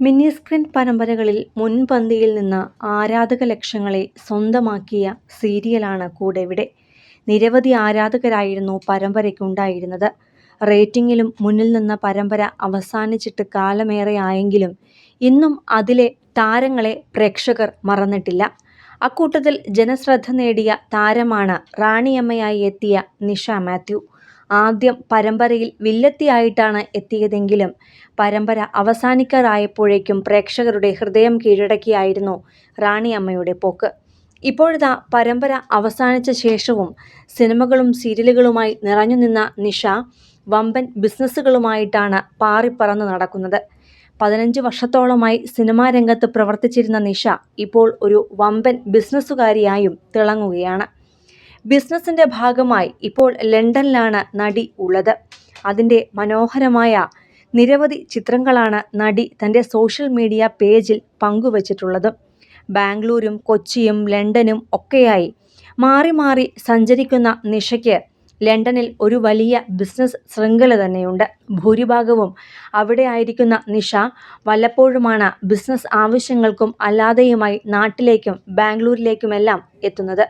Mini screen പരമ്പരകളിൽ മുൻപന്തിയിൽ നിന്ന് ആരാധക ലക്ഷങ്ങളെ സ്വന്തമാക്കിയ സീരിയലാണ് കൂടെവിടെ. നിരവധി ആരാധകരായിരുന്നു പരമ്പരയ്ക്കുണ്ടായിരുന്നത്. റേറ്റിംഗിലും മുന്നിൽ നിന്ന പരമ്പര അവസാനിച്ചിട്ട് കാലമേറെ ആയെങ്കിലും ഇന്നും അതിലെ താരങ്ങളെ പ്രേക്ഷകർ മറന്നിട്ടില്ല. അക്കൂട്ടത്തിൽ ജനശ്രദ്ധ നേടിയ താരമാണ് റാണിയമ്മയായി എത്തിയ നിഷ മാത്യു. ആദ്യം പരമ്പരയിൽ വില്ലത്തിയായിട്ടാണ് എത്തിയതെങ്കിലും പരമ്പര അവസാനിക്കാറായപ്പോഴേക്കും പ്രേക്ഷകരുടെ ഹൃദയം കീഴടക്കിയായിരുന്നു റാണിയമ്മയുടെ പോക്ക്. ഇപ്പോഴിതാ പരമ്പര അവസാനിച്ച ശേഷവും സിനിമകളും സീരിയലുകളുമായി നിറഞ്ഞുനിന്ന നിഷ വമ്പൻ ബിസിനസ്സുകളുമായിട്ടാണ് പാറിപ്പറന്ന് നടക്കുന്നത്. പതിനഞ്ച് വർഷത്തോളമായി സിനിമാ രംഗത്ത് പ്രവർത്തിച്ചിരുന്ന നിഷ ഇപ്പോൾ ഒരു വമ്പൻ ബിസിനസ്സുകാരിയായും തിളങ്ങുകയാണ്. ബിസിനസിന്റെ ഭാഗമായി ഇപ്പോൾ ലണ്ടനിലാണ് നടി ഉള്ളത്. അതിന്റെ മനോഹരമായ നിരവധി ചിത്രങ്ങളാണ് നടി തന്റെ സോഷ്യൽ മീഡിയ പേജിൽ പങ്കുവച്ചിട്ടുള്ളത്. ബാംഗ്ലൂരും കൊച്ചിയും ലണ്ടനും ഒക്കെയായി മാറി മാറി സഞ്ചരിക്കുന്ന നിഷയ്ക്ക് ലണ്ടനിൽ ഒരു വലിയ ബിസിനസ് ശൃംഖല തന്നെയുണ്ട്. ഭൂരിഭാഗവും അവിടെ ആയിരിക്കുന്ന നിഷ വല്ലപ്പോഴുമാണ് ബിസിനസ് ആവശ്യങ്ങൾക്കും അല്ലാതെയുമായി നാട്ടിലേക്കും ബാംഗ്ലൂരിലേക്കുമെല്ലാം എത്തുന്നത്.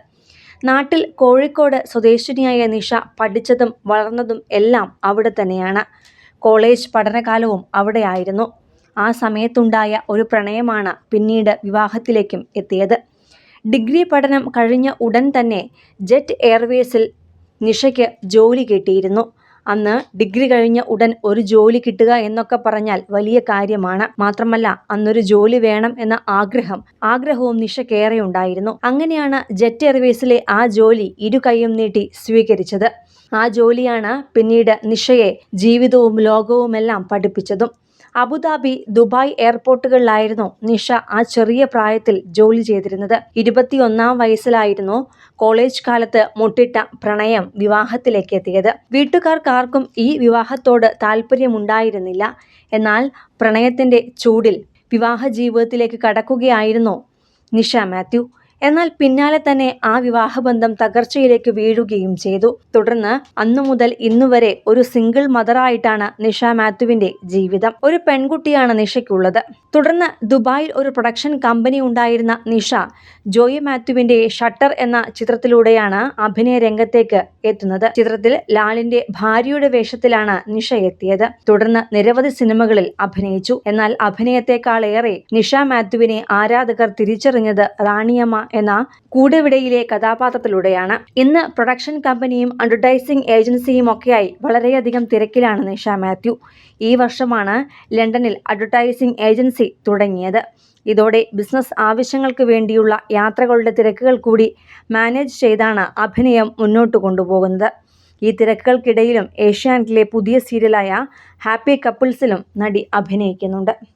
നാട്ടിൽ കോഴിക്കോട് സ്വദേശിനിയായ നിഷ പഠിച്ചതും വളർന്നതും എല്ലാം അവിടെ തന്നെയാണ്. കോളേജ് പഠനകാലവും അവിടെയായിരുന്നു. ആ സമയത്തുണ്ടായ ഒരു പ്രണയമാണ് പിന്നീട് വിവാഹത്തിലേക്കും എത്തിയത്. ഡിഗ്രി പഠനം കഴിഞ്ഞ ഉടൻ തന്നെ ജെറ്റ് എയർവേസിൽ നിഷയ്ക്ക് ജോലി കിട്ടിയിരുന്നു. അന്ന് ഡിഗ്രി കഴിഞ്ഞ ഉടൻ ഒരു ജോലി കിട്ടുക എന്നൊക്കെ പറഞ്ഞാൽ വലിയ കാര്യമാണ്. മാത്രമല്ല അന്നൊരു ജോലി വേണം എന്ന ആഗ്രഹം ആഗ്രഹവും നിഷക്കേറെ ഉണ്ടായിരുന്നു അങ്ങനെയാണ് ജെറ്റ് എയർവേസിലെ ആ ജോലി ഇരു കൈയും നീട്ടി സ്വീകരിച്ചത്. ആ ജോലിയാണ് പിന്നീട് നിഷയെ ജീവിതവും ലോകവുമെല്ലാം പഠിപ്പിച്ചതും. അബുദാബി, ദുബായ് എയർപോർട്ടുകളിലായിരുന്നു നിഷ ആ ചെറിയ പ്രായത്തിൽ ജോലി ചെയ്തിരുന്നത്. ഇരുപത്തിയൊന്നാം വയസ്സിലായിരുന്നു കോളേജ് കാലത്ത് മുട്ടിട്ട പ്രണയം വിവാഹത്തിലേക്ക് എത്തിയത് വീട്ടുകാർക്കാർക്കും ഈ വിവാഹത്തോട് താല്പര്യമുണ്ടായിരുന്നില്ല എന്നാൽ പ്രണയത്തിന്റെ ചൂടിൽ വിവാഹ ജീവിതത്തിലേക്ക് കടക്കുകയായിരുന്നു നിഷ മാത്യു. എന്നാൽ പിന്നാലെ തന്നെ ആ വിവാഹബന്ധം തകർച്ചയിലേക്ക് വീഴുകയും ചെയ്തു. തുടർന്ന് അന്നു മുതൽ ഇന്നുവരെ ഒരു സിംഗിൾ മദറായിട്ടാണ് നിഷ മാത്യുവിന്റെ ജീവിതം. ഒരു പെൺകുട്ടിയാണ് നിഷയ്ക്കുള്ളത്. തുടർന്ന് ദുബായിൽ ഒരു പ്രൊഡക്ഷൻ കമ്പനി ഉണ്ടായിരുന്ന നിഷ ജോയി മാത്യുവിന്റെ ഷട്ടർ എന്ന ചിത്രത്തിലൂടെയാണ് അഭിനയ രംഗത്തേക്ക് എത്തുന്നത്. ചിത്രത്തിൽ ലാലിന്റെ ഭാര്യയുടെ വേഷത്തിലാണ് നിഷ എത്തിയത്. തുടർന്ന് നിരവധി സിനിമകളിൽ അഭിനയിച്ചു. എന്നാൽ അഭിനയത്തെക്കാളേറെ നിഷ മാത്യുവിനെ ആരാധകർ തിരിച്ചറിഞ്ഞത് റാണിയമ്മ എന്ന കൂടെവിടയിലെ കഥാപാത്രത്തിലൂടെയാണ്. ഇന്ന് പ്രൊഡക്ഷൻ കമ്പനിയും അഡ്വർടൈസിംഗ് ഏജൻസിയും ഒക്കെയായി വളരെയധികം തിരക്കിലാണ് നിഷ മാത്യു. ഈ വർഷമാണ് ലണ്ടനിൽ അഡ്വർടൈസിംഗ് ഏജൻസി തുടങ്ങിയത്. ഇതോടെ ബിസിനസ് ആവശ്യങ്ങൾക്ക് വേണ്ടിയുള്ള യാത്രകളുടെ തിരക്കുകൾ കൂടി മാനേജ് ചെയ്താണ് അഭിനയം മുന്നോട്ട് കൊണ്ടുപോകുന്നത്. ഈ തിരക്കുകൾക്കിടയിലും ഏഷ്യാനെറ്റിലെ പുതിയ സീരിയലായ ഹാപ്പി കപ്പിൾസിലും നടി അഭിനയിക്കുന്നുണ്ട്.